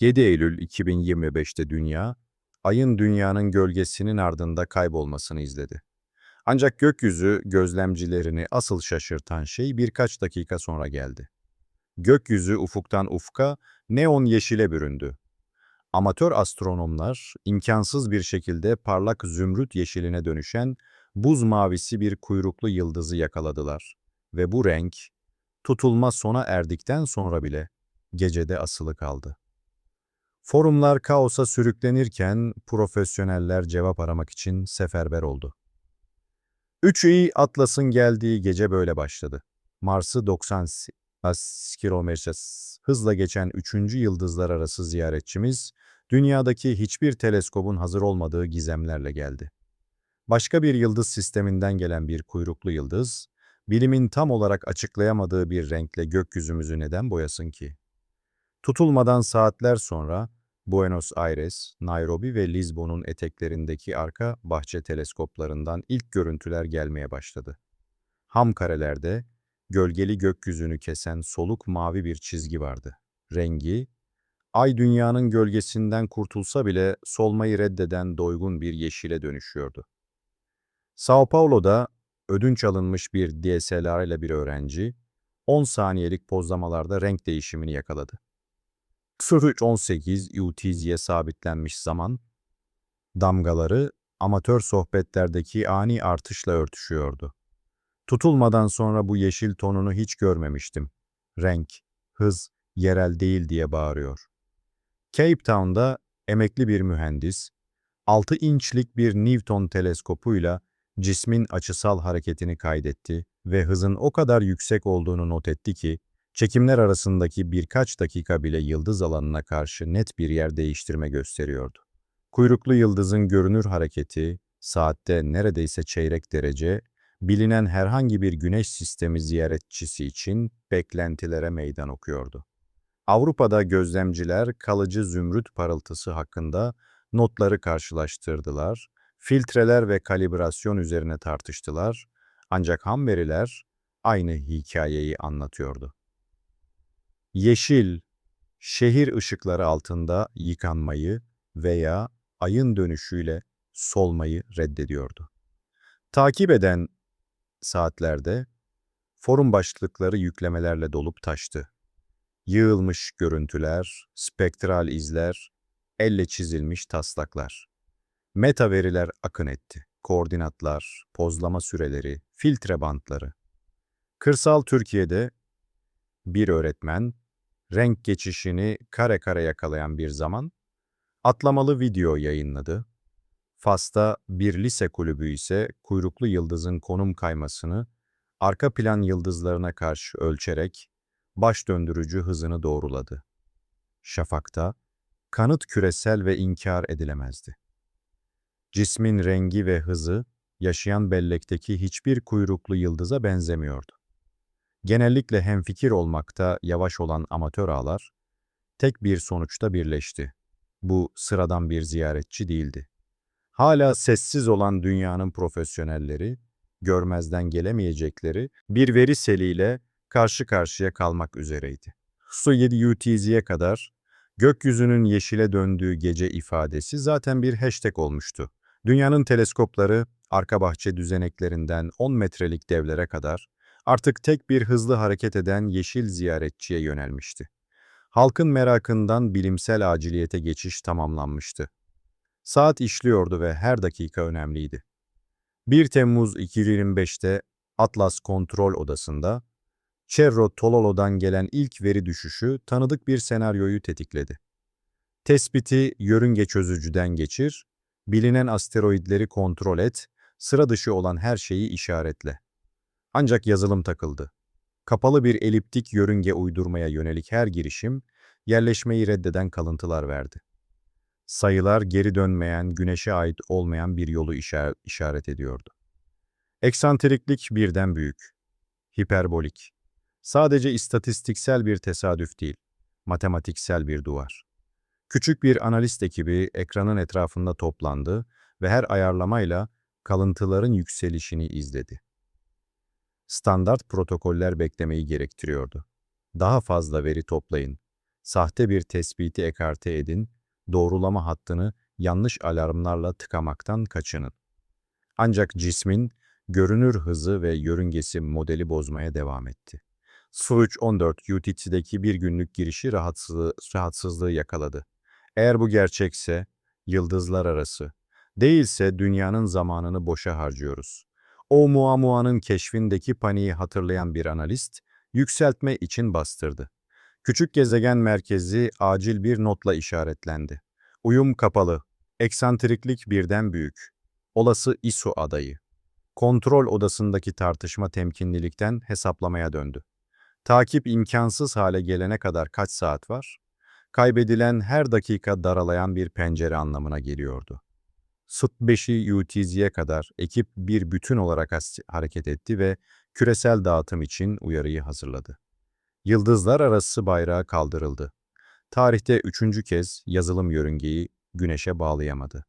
7 Eylül 2025'te Dünya, Ay'ın Dünya'nın gölgesinin ardında kaybolmasını izledi. Ancak gökyüzü gözlemcilerini asıl şaşırtan şey birkaç dakika sonra geldi. Gökyüzü ufuktan ufka neon yeşile büründü. Amatör astronomlar imkansız bir şekilde parlak zümrüt yeşiline dönüşen buz mavisi bir kuyruklu yıldızı yakaladılar ve bu renk tutulma sona erdikten sonra bile gecede asılı kaldı. Forumlar kaosa sürüklenirken profesyoneller cevap aramak için seferber oldu. 3i Atlas'ın geldiği gece böyle başladı. Mars'ı 90 kilometre hızla geçen 3. yıldızlar arası ziyaretçimiz, dünyadaki hiçbir teleskobun hazır olmadığı gizemlerle geldi. Başka bir yıldız sisteminden gelen bir kuyruklu yıldız, bilimin tam olarak açıklayamadığı bir renkle gökyüzümüzü neden boyasın ki? Tutulmadan saatler sonra Buenos Aires, Nairobi ve Lizbon'un eteklerindeki arka bahçe teleskoplarından ilk görüntüler gelmeye başladı. Ham karelerde gölgeli gökyüzünü kesen soluk mavi bir çizgi vardı. Rengi, ay dünyanın gölgesinden kurtulsa bile solmayı reddeden doygun bir yeşile dönüşüyordu. Sao Paulo'da ödünç alınmış bir DSLR ile bir öğrenci, 10 saniyelik pozlamalarda renk değişimini yakaladı. 0318 UTZ'ye sabitlenmiş zaman, damgaları amatör sohbetlerdeki ani artışla örtüşüyordu. Tutulmadan sonra bu yeşil tonunu hiç görmemiştim. Renk, hız, yerel değil diye bağırıyor. Cape Town'da emekli bir mühendis, 6 inçlik bir Newton teleskopuyla cismin açısal hareketini kaydetti ve hızın o kadar yüksek olduğunu not etti ki, çekimler arasındaki birkaç dakika bile yıldız alanına karşı net bir yer değiştirme gösteriyordu. Kuyruklu yıldızın görünür hareketi, saatte neredeyse çeyrek derece, bilinen herhangi bir güneş sistemi ziyaretçisi için beklentilere meydan okuyordu. Avrupa'da gözlemciler kalıcı zümrüt parıltısı hakkında notları karşılaştırdılar, filtreler ve kalibrasyon üzerine tartıştılar, ancak ham veriler aynı hikayeyi anlatıyordu. Yeşil, şehir ışıkları altında yıkanmayı veya ayın dönüşüyle solmayı reddediyordu. Takip eden saatlerde forum başlıkları yüklemelerle dolup taştı. Yığılmış görüntüler, spektral izler, elle çizilmiş taslaklar. Meta veriler akın etti. Koordinatlar, pozlama süreleri, filtre bantları. Kırsal Türkiye'de bir öğretmen, renk geçişini kare kare yakalayan bir zaman, atlamalı video yayınladı. Fas'ta bir lise kulübü ise kuyruklu yıldızın konum kaymasını arka plan yıldızlarına karşı ölçerek baş döndürücü hızını doğruladı. Şafak'ta kanıt küresel ve inkar edilemezdi. Cismin rengi ve hızı yaşayan bellekteki hiçbir kuyruklu yıldıza benzemiyordu. Genellikle hemfikir olmakta yavaş olan amatör ağlar, tek bir sonuçta birleşti. Bu sıradan bir ziyaretçi değildi. Hala sessiz olan dünyanın profesyonelleri, görmezden gelemeyecekleri bir veri seliyle karşı karşıya kalmak üzereydi. Su 7 UTZ'ye kadar gökyüzünün yeşile döndüğü gece ifadesi zaten bir hashtag olmuştu. Dünyanın teleskopları, arka bahçe düzeneklerinden 10 metrelik devlere kadar artık tek bir hızlı hareket eden yeşil ziyaretçiye yönelmişti. Halkın merakından bilimsel aciliyete geçiş tamamlanmıştı. Saat işliyordu ve her dakika önemliydi. 1 Temmuz 2025'te Atlas Kontrol Odası'nda Cerro Tololo'dan gelen ilk veri düşüşü tanıdık bir senaryoyu tetikledi. Tespiti yörünge çözücüden geçir, bilinen asteroidleri kontrol et, sıra dışı olan her şeyi işaretle. Ancak yazılım takıldı. Kapalı bir eliptik yörünge uydurmaya yönelik her girişim, yerleşmeyi reddeden kalıntılar verdi. Sayılar geri dönmeyen, güneşe ait olmayan bir yolu işaret, ediyordu. Eksantriklik birden büyük. Hiperbolik. Sadece istatistiksel bir tesadüf değil, matematiksel bir duvar. Küçük bir analist ekibi ekranın etrafında toplandı ve her ayarlamayla kalıntıların yükselişini izledi. Standart protokoller beklemeyi gerektiriyordu. Daha fazla veri toplayın. sahte bir tespiti ekarte edin, doğrulama hattını yanlış alarmlarla tıkamaktan kaçının. Ancak cismin görünür hızı ve yörüngesi modeli bozmaya devam etti. Su-314 UTC'deki bir günlük girişi rahatsızlığı, rahatsızlığı yakaladı. Eğer bu gerçekse, yıldızlar arası, değilse dünyanın zamanını boşa harcıyoruz. Oumuamua'nın keşfindeki paniği hatırlayan bir analist, yükseltme için bastırdı. Küçük gezegen merkezi acil bir notla işaretlendi. Uyum kapalı, eksantriklik birden büyük. Olası ISO adayı. Kontrol odasındaki tartışma temkinlilikten hesaplamaya döndü. Takip imkansız hale gelene kadar kaç saat var? Kaybedilen her dakika daralayan bir pencere anlamına geliyordu. Sıt 5'i UTZ'ye kadar ekip bir bütün olarak hareket etti ve küresel dağıtım için uyarıyı hazırladı. Yıldızlar arası bayrağı kaldırıldı. Tarihte üçüncü kez yazılım yörüngeyi güneşe bağlayamadı.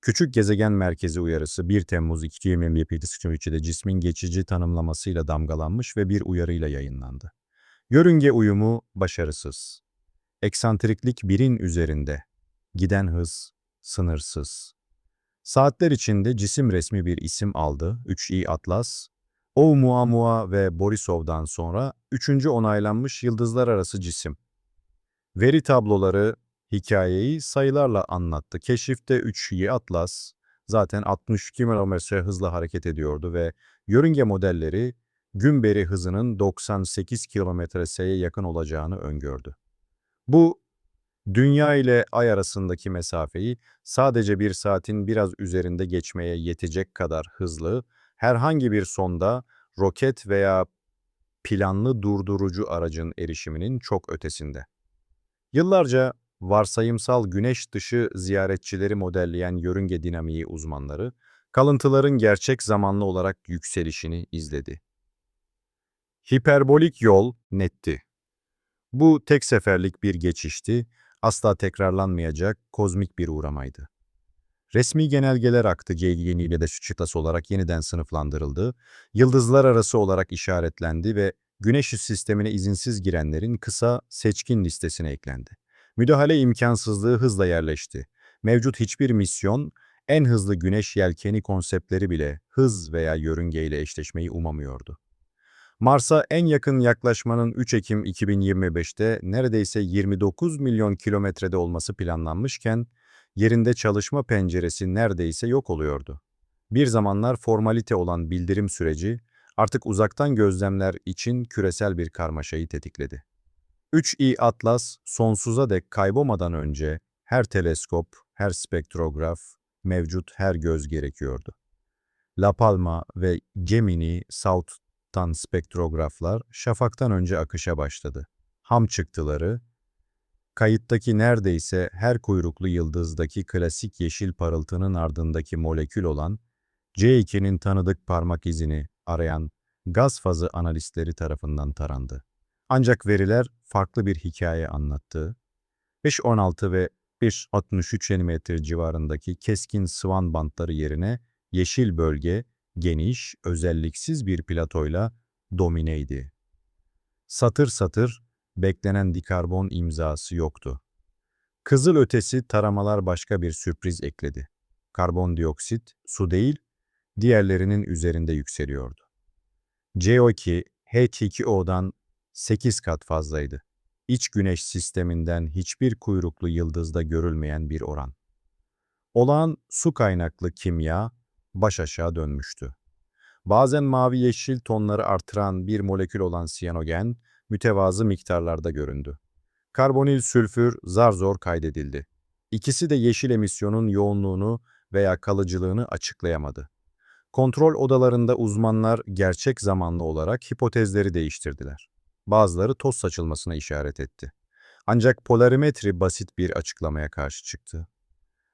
Küçük gezegen merkezi uyarısı 1 Temmuz 2021'de cismin geçici tanımlamasıyla damgalanmış ve bir uyarıyla yayınlandı. Yörünge uyumu başarısız. Eksantriklik birin üzerinde. Giden hız sınırsız. Saatler içinde cisim resmi bir isim aldı. 3i Atlas. Oumuamua ve Borisov'dan sonra üçüncü onaylanmış yıldızlar arası cisim. Veri tabloları hikayeyi sayılarla anlattı. Keşifte 3i Atlas zaten 62 km hızla hareket ediyordu ve yörünge modelleri Gümberi hızının 98 km/s'ye yakın olacağını öngördü. Bu, Dünya ile Ay arasındaki mesafeyi sadece bir saatin biraz üzerinde geçmeye yetecek kadar hızlı, herhangi bir sonda, roket veya planlı durdurucu aracın erişiminin çok ötesinde. Yıllarca varsayımsal güneş dışı ziyaretçileri modelleyen yörünge dinamiği uzmanları, kalıntıların gerçek zamanlı olarak yükselişini izledi. Hiperbolik yol netti. Bu tek seferlik bir geçişti, asla tekrarlanmayacak kozmik bir uğramaydı. Resmi genelgeler aktı J.G. ile de çıtlası olarak yeniden sınıflandırıldı, yıldızlar arası olarak işaretlendi ve Güneş sistemine izinsiz girenlerin kısa, seçkin listesine eklendi. Müdahale imkansızlığı hızla yerleşti. Mevcut hiçbir misyon, en hızlı güneş yelkeni konseptleri bile hız veya yörüngeyle eşleşmeyi umamıyordu. Mars'a en yakın yaklaşmanın 3 Ekim 2025'te neredeyse 29 milyon kilometrede olması planlanmışken, yerinde çalışma penceresi neredeyse yok oluyordu. Bir zamanlar formalite olan bildirim süreci, artık uzaktan gözlemler için küresel bir karmaşayı tetikledi. 3i Atlas, sonsuza dek kaybolmadan önce her teleskop, her spektrograf, mevcut her göz gerekiyordu. La Palma ve Gemini South'tan spektrograflar şafaktan önce akışa başladı. Ham çıktıları, kayıttaki neredeyse her kuyruklu yıldızdaki klasik yeşil parıltının ardındaki molekül olan C2'nin tanıdık parmak izini arayan gaz fazı analistleri tarafından tarandı. Ancak veriler farklı bir hikaye anlattı. 5.16 ve 1.63 nm civarındaki keskin sıvan bantları yerine yeşil bölge geniş, özelliksiz bir platoyla domineydi. Satır satır beklenen dikarbon imzası yoktu. Kızıl ötesi taramalar başka bir sürpriz ekledi. Karbondioksit, su değil, diğerlerinin üzerinde yükseliyordu. CO2, H2O'dan 8 kat fazlaydı. İç güneş sisteminden hiçbir kuyruklu yıldızda görülmeyen bir oran. Olağan su kaynaklı kimya baş aşağı dönmüştü. Bazen mavi yeşil tonları artıran bir molekül olan siyanogen mütevazı miktarlarda göründü. Karbonil sülfür zar zor kaydedildi. İkisi de yeşil emisyonun yoğunluğunu veya kalıcılığını açıklayamadı. Kontrol odalarında uzmanlar gerçek zamanlı olarak hipotezleri değiştirdiler. Bazıları toz saçılmasına işaret etti. Ancak polarimetri basit bir açıklamaya karşı çıktı.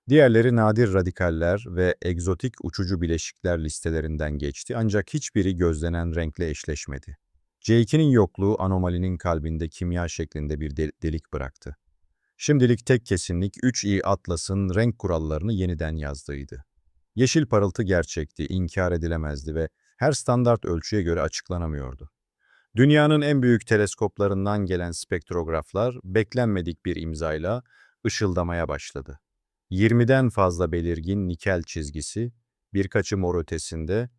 Diğerleri nadir radikaller ve egzotik uçucu bileşikler listelerinden geçti ancak hiçbiri gözlenen renkle eşleşmedi. C2'nin yokluğu anomalinin kalbinde kimya şeklinde bir de- delik bıraktı. Şimdilik tek kesinlik 3i Atlas'ın renk kurallarını yeniden yazdığıydı. Yeşil parıltı gerçekti, inkar edilemezdi ve her standart ölçüye göre açıklanamıyordu. Dünyanın en büyük teleskoplarından gelen spektrograflar beklenmedik bir imzayla ışıldamaya başladı. 20'den fazla belirgin nikel çizgisi, birkaçı mor ötesinde,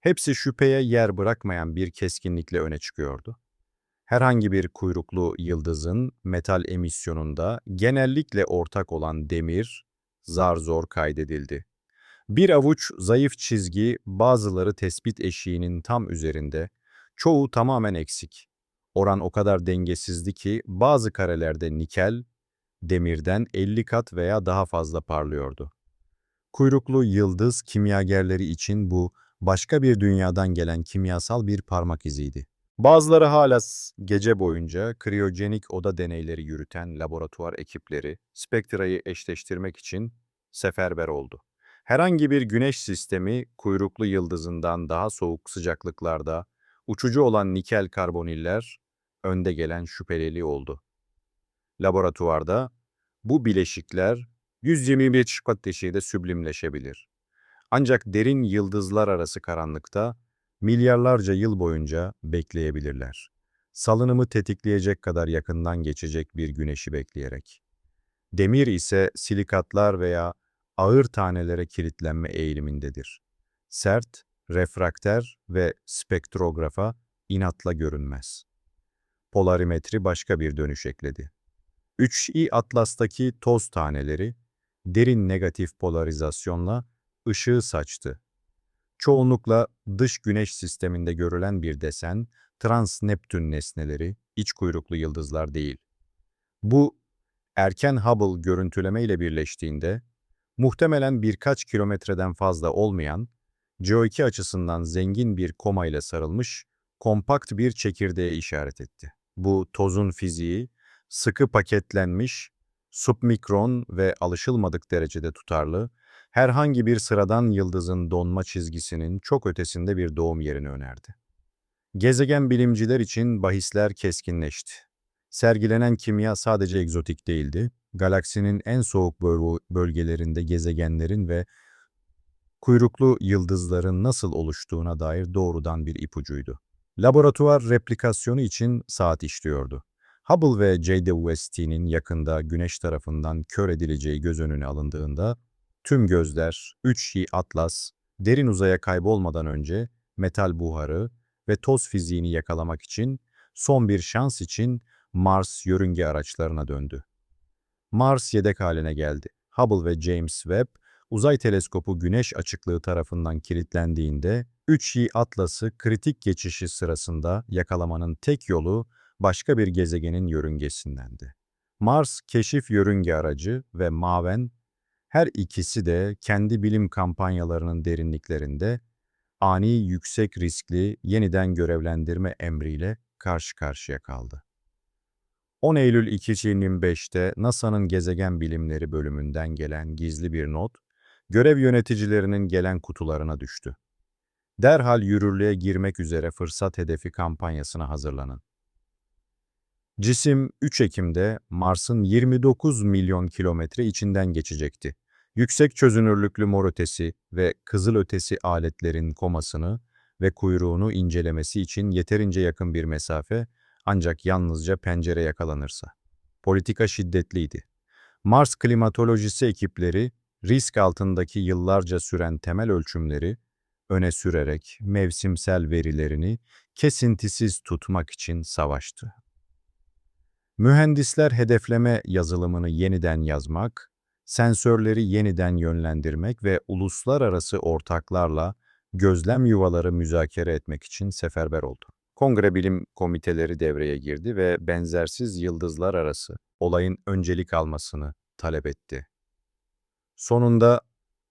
hepsi şüpheye yer bırakmayan bir keskinlikle öne çıkıyordu. Herhangi bir kuyruklu yıldızın metal emisyonunda genellikle ortak olan demir zar zor kaydedildi. Bir avuç zayıf çizgi bazıları tespit eşiğinin tam üzerinde, çoğu tamamen eksik. Oran o kadar dengesizdi ki bazı karelerde nikel, demirden 50 kat veya daha fazla parlıyordu. Kuyruklu yıldız kimyagerleri için bu başka bir dünyadan gelen kimyasal bir parmak iziydi. Bazıları hala gece boyunca kriyojenik oda deneyleri yürüten laboratuvar ekipleri spektrayı eşleştirmek için seferber oldu. Herhangi bir güneş sistemi kuyruklu yıldızından daha soğuk sıcaklıklarda uçucu olan nikel karboniller önde gelen şüphelili oldu. Laboratuvarda bu bileşikler 121 şubat deşiğinde süblimleşebilir. Ancak derin yıldızlar arası karanlıkta milyarlarca yıl boyunca bekleyebilirler. Salınımı tetikleyecek kadar yakından geçecek bir güneşi bekleyerek. Demir ise silikatlar veya ağır tanelere kilitlenme eğilimindedir. Sert, refrakter ve spektrografa inatla görünmez. Polarimetri başka bir dönüş ekledi. 3i Atlas'taki toz taneleri derin negatif polarizasyonla ışığı saçtı. Çoğunlukla dış güneş sisteminde görülen bir desen, trans-Neptün nesneleri, iç kuyruklu yıldızlar değil. Bu, erken Hubble görüntüleme ile birleştiğinde, muhtemelen birkaç kilometreden fazla olmayan, CO2 açısından zengin bir koma ile sarılmış, kompakt bir çekirdeğe işaret etti. Bu tozun fiziği, sıkı paketlenmiş, submikron ve alışılmadık derecede tutarlı, herhangi bir sıradan yıldızın donma çizgisinin çok ötesinde bir doğum yerini önerdi. Gezegen bilimciler için bahisler keskinleşti. Sergilenen kimya sadece egzotik değildi, galaksinin en soğuk böl- bölgelerinde gezegenlerin ve kuyruklu yıldızların nasıl oluştuğuna dair doğrudan bir ipucuydu. Laboratuvar replikasyonu için saat işliyordu. Hubble ve. West'in yakında Güneş tarafından kör edileceği göz önüne alındığında, tüm gözler 3i Atlas, derin uzaya kaybolmadan önce metal buharı ve toz fiziğini yakalamak için son bir şans için Mars yörünge araçlarına döndü. Mars yedek haline geldi. Hubble ve James Webb uzay teleskopu güneş açıklığı tarafından kilitlendiğinde 3i Atlas'ı kritik geçişi sırasında yakalamanın tek yolu başka bir gezegenin yörüngesindendi. Mars keşif yörünge aracı ve Maven her ikisi de kendi bilim kampanyalarının derinliklerinde ani yüksek riskli yeniden görevlendirme emriyle karşı karşıya kaldı. 10 Eylül 2025'te NASA'nın Gezegen Bilimleri bölümünden gelen gizli bir not, görev yöneticilerinin gelen kutularına düştü. Derhal yürürlüğe girmek üzere fırsat hedefi kampanyasına hazırlanın. Cisim 3 Ekim'de Mars'ın 29 milyon kilometre içinden geçecekti. Yüksek çözünürlüklü mor ötesi ve kızıl ötesi aletlerin komasını ve kuyruğunu incelemesi için yeterince yakın bir mesafe ancak yalnızca pencere yakalanırsa. Politika şiddetliydi. Mars klimatolojisi ekipleri risk altındaki yıllarca süren temel ölçümleri öne sürerek mevsimsel verilerini kesintisiz tutmak için savaştı. Mühendisler hedefleme yazılımını yeniden yazmak, sensörleri yeniden yönlendirmek ve uluslararası ortaklarla gözlem yuvaları müzakere etmek için seferber oldu. Kongre bilim komiteleri devreye girdi ve benzersiz yıldızlar arası olayın öncelik almasını talep etti. Sonunda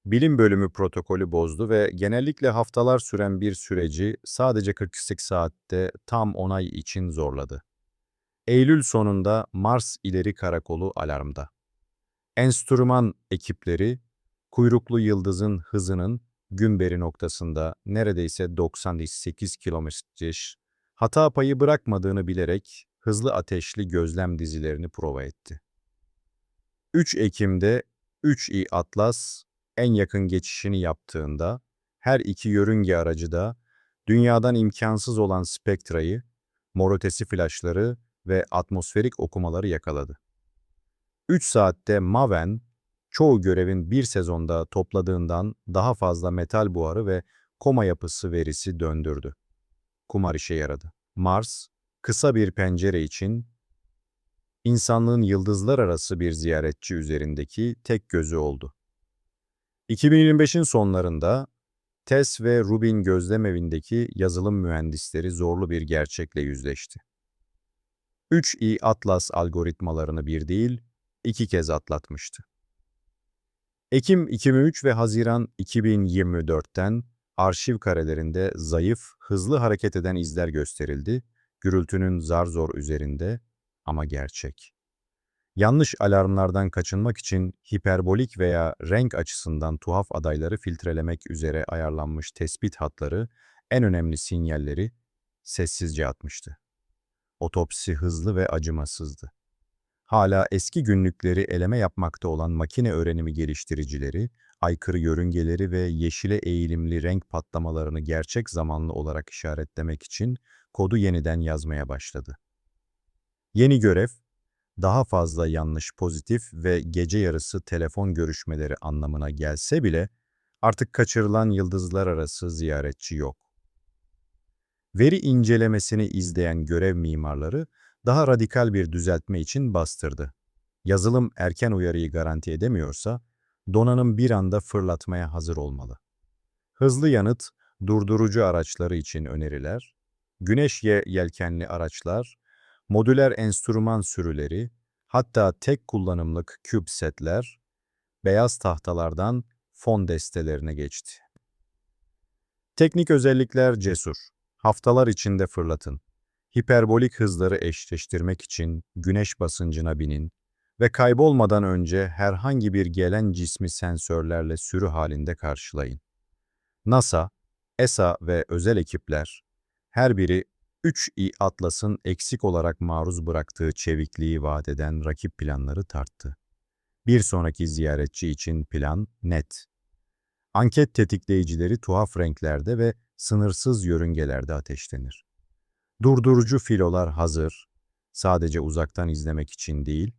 bilim bölümü protokolü bozdu ve genellikle haftalar süren bir süreci sadece 48 saatte tam onay için zorladı. Eylül sonunda Mars İleri Karakolu alarmda. Enstrüman ekipleri, kuyruklu yıldızın hızının gümberi noktasında neredeyse 98 kilometre hata payı bırakmadığını bilerek hızlı ateşli gözlem dizilerini prova etti. 3 Ekim'de 3i Atlas en yakın geçişini yaptığında her iki yörünge aracı da dünyadan imkansız olan spektrayı mor ötesi flaşları ve atmosferik okumaları yakaladı. 3 saatte MAVEN, çoğu görevin bir sezonda topladığından daha fazla metal buharı ve koma yapısı verisi döndürdü. Kumar işe yaradı. Mars, kısa bir pencere için insanlığın yıldızlar arası bir ziyaretçi üzerindeki tek gözü oldu. 2025'in sonlarında TESS ve Rubin gözlemevindeki yazılım mühendisleri zorlu bir gerçekle yüzleşti. 3i Atlas algoritmalarını bir değil, iki kez atlatmıştı. Ekim 2003 ve Haziran 2024'ten arşiv karelerinde zayıf, hızlı hareket eden izler gösterildi, gürültünün zar zor üzerinde ama gerçek. Yanlış alarmlardan kaçınmak için hiperbolik veya renk açısından tuhaf adayları filtrelemek üzere ayarlanmış tespit hatları en önemli sinyalleri sessizce atmıştı. Otopsi hızlı ve acımasızdı. Hala eski günlükleri eleme yapmakta olan makine öğrenimi geliştiricileri, aykırı yörüngeleri ve yeşile eğilimli renk patlamalarını gerçek zamanlı olarak işaretlemek için kodu yeniden yazmaya başladı. Yeni görev, daha fazla yanlış pozitif ve gece yarısı telefon görüşmeleri anlamına gelse bile artık kaçırılan yıldızlar arası ziyaretçi yok. Veri incelemesini izleyen görev mimarları daha radikal bir düzeltme için bastırdı. Yazılım erken uyarıyı garanti edemiyorsa, donanım bir anda fırlatmaya hazır olmalı. Hızlı yanıt, durdurucu araçları için öneriler, güneş ye yelkenli araçlar, modüler enstrüman sürüleri, hatta tek kullanımlık CubeSet'ler, beyaz tahtalardan fon destelerine geçti. Teknik özellikler cesur. Haftalar içinde fırlatın. Hiperbolik hızları eşleştirmek için güneş basıncına binin ve kaybolmadan önce herhangi bir gelen cismi sensörlerle sürü halinde karşılayın. NASA, ESA ve özel ekipler, her biri 3i Atlas'ın eksik olarak maruz bıraktığı çevikliği vaat eden rakip planları tarttı. Bir sonraki ziyaretçi için plan net. Anket tetikleyicileri tuhaf renklerde ve sınırsız yörüngelerde ateşlenir. Durdurucu filolar hazır, sadece uzaktan izlemek için değil,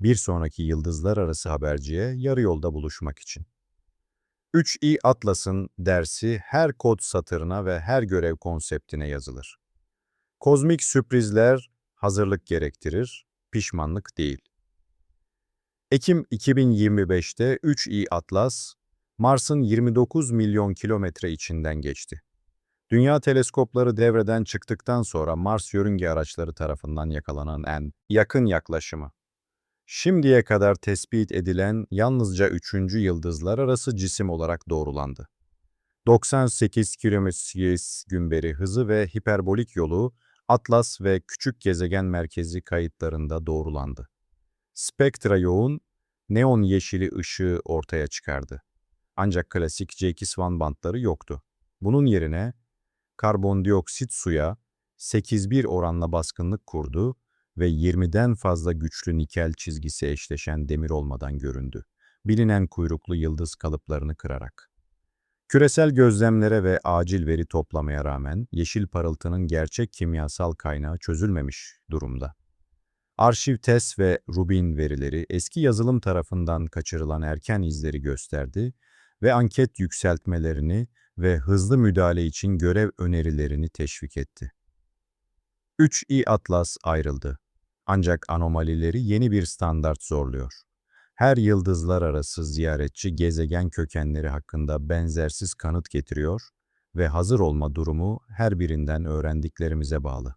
bir sonraki yıldızlar arası haberciye yarı yolda buluşmak için. 3i Atlas'ın dersi her kod satırına ve her görev konseptine yazılır. Kozmik sürprizler hazırlık gerektirir, pişmanlık değil. Ekim 2025'te 3i Atlas, Mars'ın 29 milyon kilometre içinden geçti. Dünya teleskopları devreden çıktıktan sonra Mars yörünge araçları tarafından yakalanan en yakın yaklaşımı. Şimdiye kadar tespit edilen yalnızca üçüncü yıldızlar arası cisim olarak doğrulandı. 98 km gümberi hızı ve hiperbolik yolu Atlas ve Küçük Gezegen Merkezi kayıtlarında doğrulandı. Spektra yoğun, neon yeşili ışığı ortaya çıkardı. Ancak klasik JK-Swan bantları yoktu. Bunun yerine karbondioksit suya 8-1 oranla baskınlık kurdu ve 20'den fazla güçlü nikel çizgisi eşleşen demir olmadan göründü. Bilinen kuyruklu yıldız kalıplarını kırarak. Küresel gözlemlere ve acil veri toplamaya rağmen yeşil parıltının gerçek kimyasal kaynağı çözülmemiş durumda. Arşiv TES ve Rubin verileri eski yazılım tarafından kaçırılan erken izleri gösterdi ve anket yükseltmelerini ve hızlı müdahale için görev önerilerini teşvik etti. 3i Atlas ayrıldı. Ancak anomalileri yeni bir standart zorluyor. Her yıldızlar arası ziyaretçi gezegen kökenleri hakkında benzersiz kanıt getiriyor ve hazır olma durumu her birinden öğrendiklerimize bağlı.